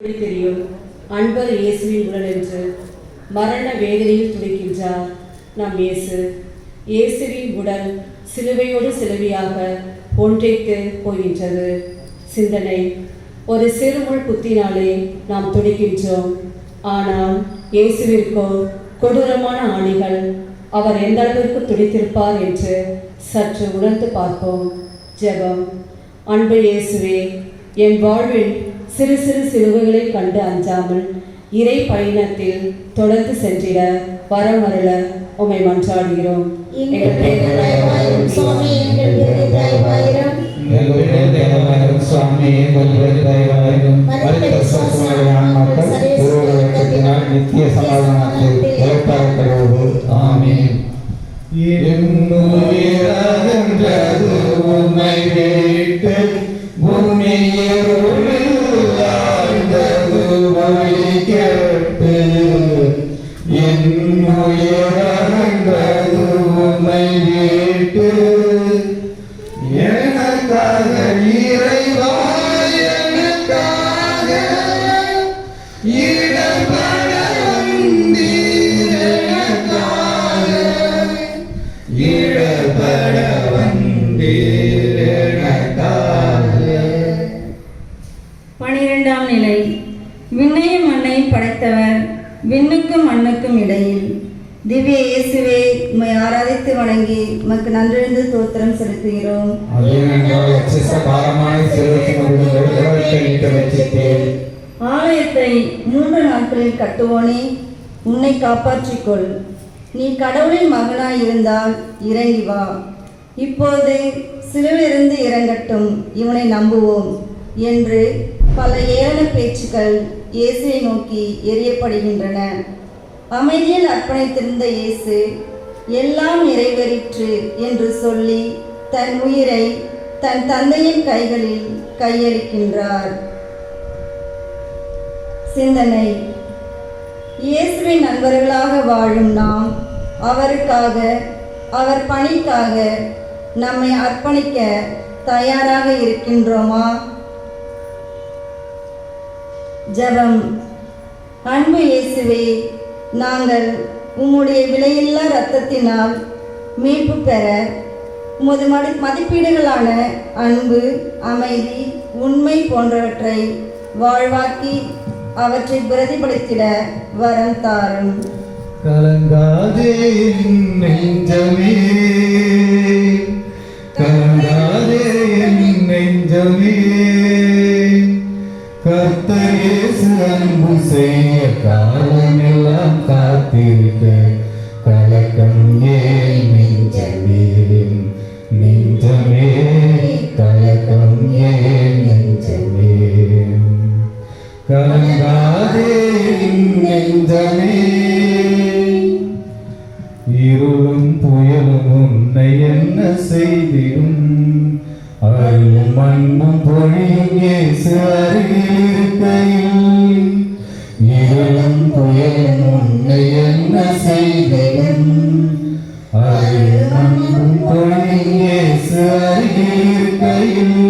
எப்படி தெரியும். அன்பர் இயேசுவின் உடல் என்று மரண வேதனையில் துடிக்கின்றார் நம் இயேசு. இயேசுவின் உடல் சிலுவையோடு சிலுவையாக ஒன்றைத்து போகின்றது. சிந்தனை ஒரு சிறுமுள் குத்தினாலே நாம் துடிக்கின்றோம். ஆனால் இயேசுவிற்கோ கொடூரமான ஆணிகள் அவர் எந்த அளவிற்கு துடித்திருப்பார் என்று சற்று உணர்ந்து பார்ப்போம். ஜெபம். அன்பு இயேசுவே என் வாழ்வில் சிறு சிறு சிலுவைகளை கண்டு அஞ்சாமல் இறை பயணத்தில் தொடர்ந்து சென்றிட வரமருள உம்மை மன்றாடுகிறோம். சுவாமி, வச்சித்தேன் ஆலயத்தை மூன்று நாட்களில் கட்டுவோனே உன்னை காப்பாற்றிக்கொள். நீ கடவுளின் மகனாய் இருந்தால் இறங்கி வா. இப்போது சிலுவிலிருந்து இறங்கட்டும் இவனை நம்புவோம் என்று பல ஏளன பேச்சுக்கள் இயேசுவை நோக்கி எரியப்படுகின்றன அமைதியில் அர்ப்பணித்திருந்த இயேசு எல்லாம் நிறைவேறிற்று என்று சொல்லி தன் உயிரை தன் தந்தையின் கைகளில் கையளிக்கின்றார். சிந்தனை. இயேசுவின் நண்பர்களாக வாழும் நாம் அவருக்காக அவர் பணிக்காக நம்மை அர்ப்பணிக்க தயாராக இருக்கின்றோமா? ஜெபம். அன்பு இயேசுவே நாங்கள் உம்முடைய விலையில்லா இரத்தத்தினால் மீட்பு பெற உமது மதி மதிப்பீடுகளான அன்பு அமைதி உண்மை போன்றவற்றை வாழ்வாக்கி அவற்றை பிரதிபலித்திட வரம் தாரும். கலங்காதே நெஞ்சமே. கலங்காதே நெஞ்சமே. கர்த்தர் அன்பு செய்ய காலமெல்லாம் காத்திருக்க. நெஞ்சமே இருளும் புயலும் உன்னை என்ன செய்திடும்? அருளும் மண்ணும் பொழியே சிவருகில் இருக்கையில் இருளும் புயலும் உன்னை என்ன செய்திடும்? அருளும் மண்ணும் பொழியே சிவருகில் இருக்கையில்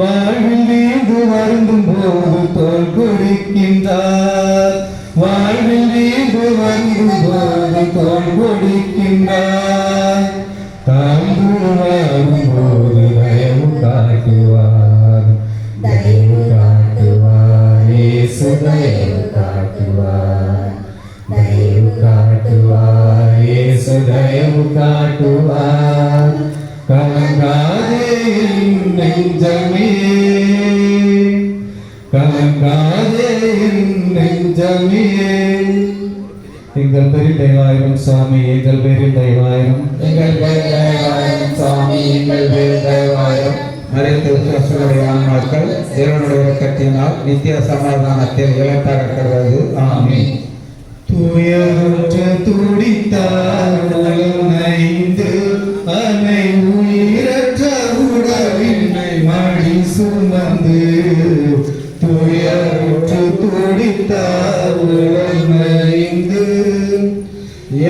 வாழ்வில் வீழ்ந்து வருந்தும் போது தோல் குடிக்கின்றார். வாழ்வில் வீழ்ந்து வருந்தும் போது தோல் கொடுக்கின்றார் தாழ்ந்து வரும் போது தயவு காட்டுவார். தயவு காட்டுவார். இயேசு தயவு காட்டுவார். தயவு காட்டுவார். இயேசு தயவு காட்டுவார். கலங்காதே நெஞ்சமே. கலங்காதே நெஞ்சமே எங்கள் பேரில் தெய்வாயிரம் சுவாமி எங்கள் பேரில் தெய்வாயிரம். எங்கள் பேரில் தெய்வாயிரம் சுவாமி எங்கள் பேரில் தெய்வாயிரம். மறைத்த விசுவாசங்களுடைய ஆன்மாக்கள் இறைவனுடைய இரக்கத்தினால் நித்திய சமாதானத்தில் இழப்பாக்கப்படுவது ஆமீன். துயருற்ற துடித்தார் நைந்து அனை உயிரற்ற உடவினை மடி தாவுளமறிந்து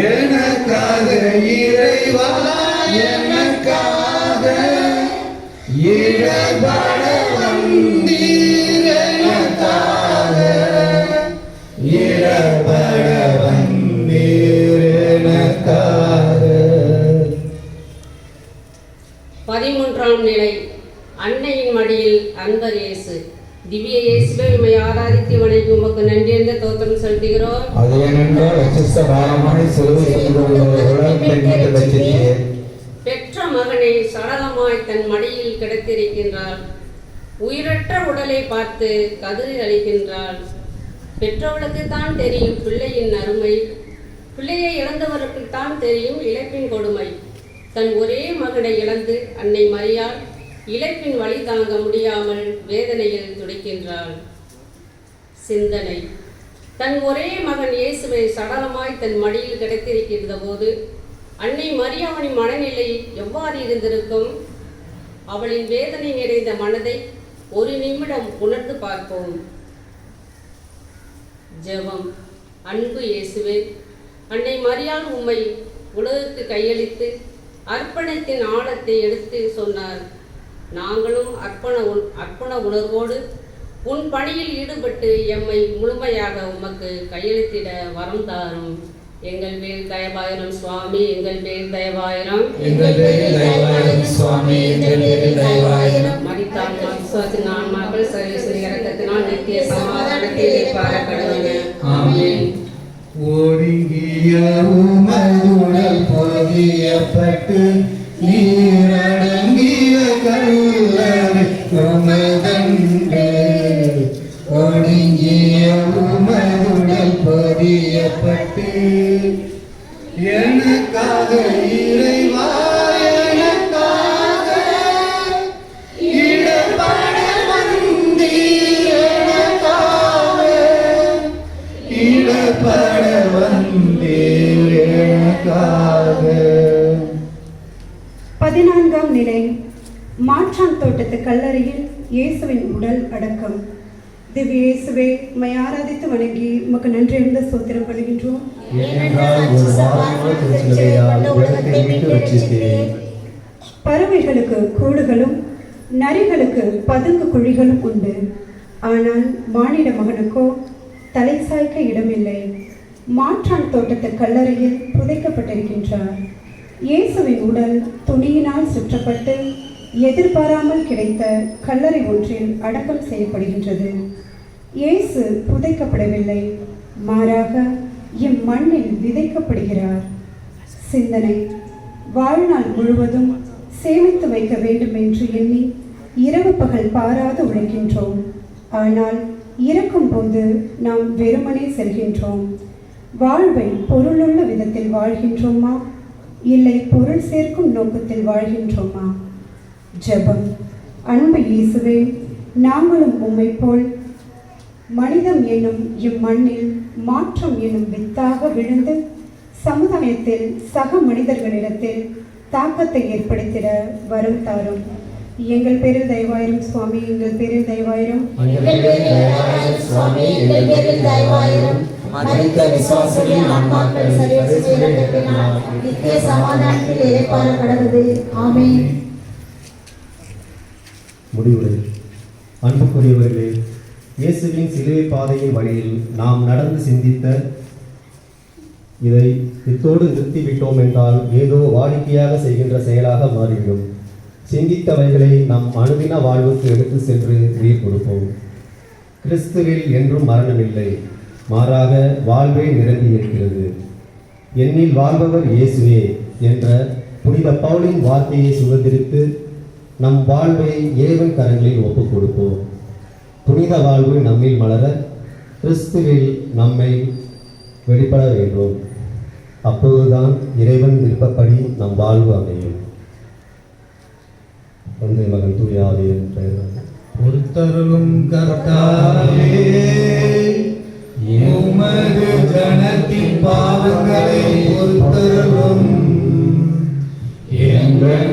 எனக்காக இறைவா எனக்காக இடபட வந்தீர் பதிமூன்றாம் நிலை அன்னையின் மடியில் அன்பர் இயேசு திவ்ய உண்மை ஆராதித்து வணங்கி உமக்கு நன்றி என்ற தோத்திரம் செலுத்துகிறோம் அது ஏனென்றால் அச்சிஷ்ட பாரமாய் சிலுவை சுமந்து உலகத்தை மீட்டு ரச்சித்தீர் பெற்ற மகனை சடலமாய் தன் மடியில் கிடத்திருக்கின்றாள். உயிரற்ற உடலை பார்த்து கதறி அளிக்கின்றாள் பெற்றவளுக்கு தான் தெரியும் பிள்ளையின் அருமை. பிள்ளையை இழந்தவருக்கு தான் தெரியும் இழப்பின் கொடுமை. தன் ஒரே மகனை இழந்து அன்னை மரியாள் இழப்பின் வழி தாங்க முடியாமல் வேதனையில் துடிக்கின்றாள். சிந்தனை. தன் ஒரே மகன் இயேசுவை சடலமாய் தன் மடியில் கிடைத்திருக்கின்ற போது அன்னை மரியாவனின் மனநிலை எவ்வாறு இருந்திருக்கும்? அவளின் வேதனை நிறைந்த மனதை ஒரு நிமிடம் உணர்ந்து பார்ப்போம். ஜெபம். அன்பு இயேசுவே அன்னை மரியாள் உம்மை உலகுக்கு கையளித்து அர்ப்பணத்தின் ஆழத்தை எடுத்து சொன்னார். நாங்களும் அர்ப்பண அர்ப்பண உணர்வோடு உன் பணியில் ஈடுபட்டு எம்மை முழுமையாக உமக்கு கையெழுத்திட வரம் தாரும். எங்கள் மேல் தயவாயிரம் சுவாமி எங்கள் மேல் தயவாயிரம். எங்கள் பேரில் தயவாயிரும் சுவாமி எங்கள் பேரில் தயவாயிரும். மரித்தால் விசுவாசின் ஆன்மாக்கள் இறக்கத்தினால் நித்திய சமாதானத்தை பாரப்படுவன ஆமென். ஒடுங்கிய உமதுடல் பொதியப்பட்டு எனக்காக இறைவா பதினான்காம் நிலை மாற்றான் தோட்டத்து கல்லறையில் இயேசுவின் உடல் அடக்கம். திவ்ய இயேசுவே உம்மை ஆராதித்து வணங்கி உமக்கு நன்றி இருந்த சோத்திரம் பண்ணுகின்றோம் பறவைகளுக்கு கூடுகளும் நரிகளுக்கு பதுங்கு குழிகளும் உண்டு. ஆனால் மானிட மகனுக்கோ தலை சாய்க்க இடமில்லை. மாற்றான் தோட்டத்து கல்லறையில் புதைக்கப்பட்டிருக்கின்றார். இயேசுவின் உடல் துணியினால் சுற்றப்பட்டு எதிர்பாராமல் கிடைத்த கல்லறை ஒன்றில் அடக்கம் செய்யப்படுகின்றது. இயேசு புதைக்கப்படவில்லை. மாறாக இம்மண்ணில் விதைக்கப்படுகிறார். சிந்தனை வாழ்நாள் முழுவதும் சேமித்து வைக்க வேண்டும் என்று எண்ணி இரவு பகல் பாராது உழைக்கின்றோம். ஆனால் இறக்கும்போது நாம் வெறுமனே செல்கின்றோம். வாழ்வை பொருளுள்ள விதத்தில் வாழ்கின்றோமா? இல்லை பொருள் சேர்க்கும் நோக்கத்தில் வாழ்கின்றோமா? ஜெபம். அன்பு இயேசுவே நாங்களும் உம்மை போல் மனிதம் என்னும் இம்மண்ணில் மாற்றம் என்னும் வித்தாக விழுந்து சமுதாயத்தில் சக மனிதர்களிடத்தில் தாக்கத்தை ஏற்படுத்திட வரும் தாரும். எங்கள் பேரில் தயவாயிரும் சுவாமி எங்கள் பேரில் தயவாயிரும். மனித விசுவாசிகளின் ஆன்மாக்கள் சரியத்தினால் நித்திய சமாதானத்தில் இறைப்பார கடவுது ஆமென். முடிவுரை. அன்புக்குரியவர்களே இயேசுவின் சிலுவை பாதையின் வழியில் நாம் நடந்து சிந்தித்த இதை இத்தோடு நிறுத்திவிட்டோம் என்றால் ஏதோ வாடிக்கையாக செய்கின்ற செயலாக மாறிவிடும். சிந்தித்தவைகளை நம் அனுதின வாழ்வுக்கு எடுத்து சென்று உயிர் கொடுப்போம். கிறிஸ்துவில் என்றும் மரணமில்லை. மாறாக வாழ்வே நிரம்பி இருக்கிறது என்னில் வாழ்பவர் இயேசுவே என்ற புனித பவுலின் வார்த்தையை சுதந்திரித்து நம் வாழ்வை இறைவன் கரங்களில் ஒப்புக் கொடுப்போம் புனித வாழ்வு நம்மில் மலர கிறிஸ்துவில் நம்மை வெளிப்பட வேண்டும். அப்போதுதான் இறைவன் விருப்பப்படி நம் வாழ்வு அமையும். தந்தை மகன் தூய ஆவியின் பெயரால். பொறுத்தருளும் கர்த்தாவே உமது ஜனத்தின் பாவங்களை பொறுத்தருளும். எங்கள்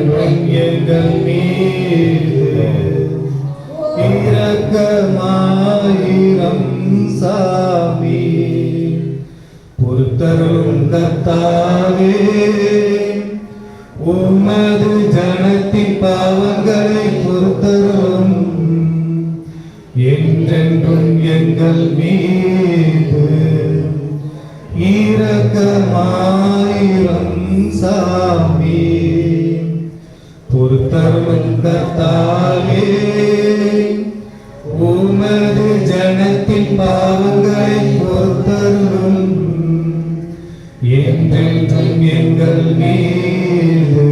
மீது ஆயிரம் சாமி. பொறுத்தரும் கத்தாவே உமது ஜனத்தின் பாவங்களை பொறுத்தரும் என்றென்றும் எங்கள் மீது ஈரக்கமாயிரம் சாமி. பொறுத்தரும் கத்தாவே பாவங்களை பொறுத்தருளும். என்றென்றும் எங்கள் மீது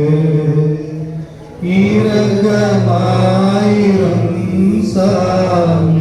இரக்கமாயிரும் சாமி.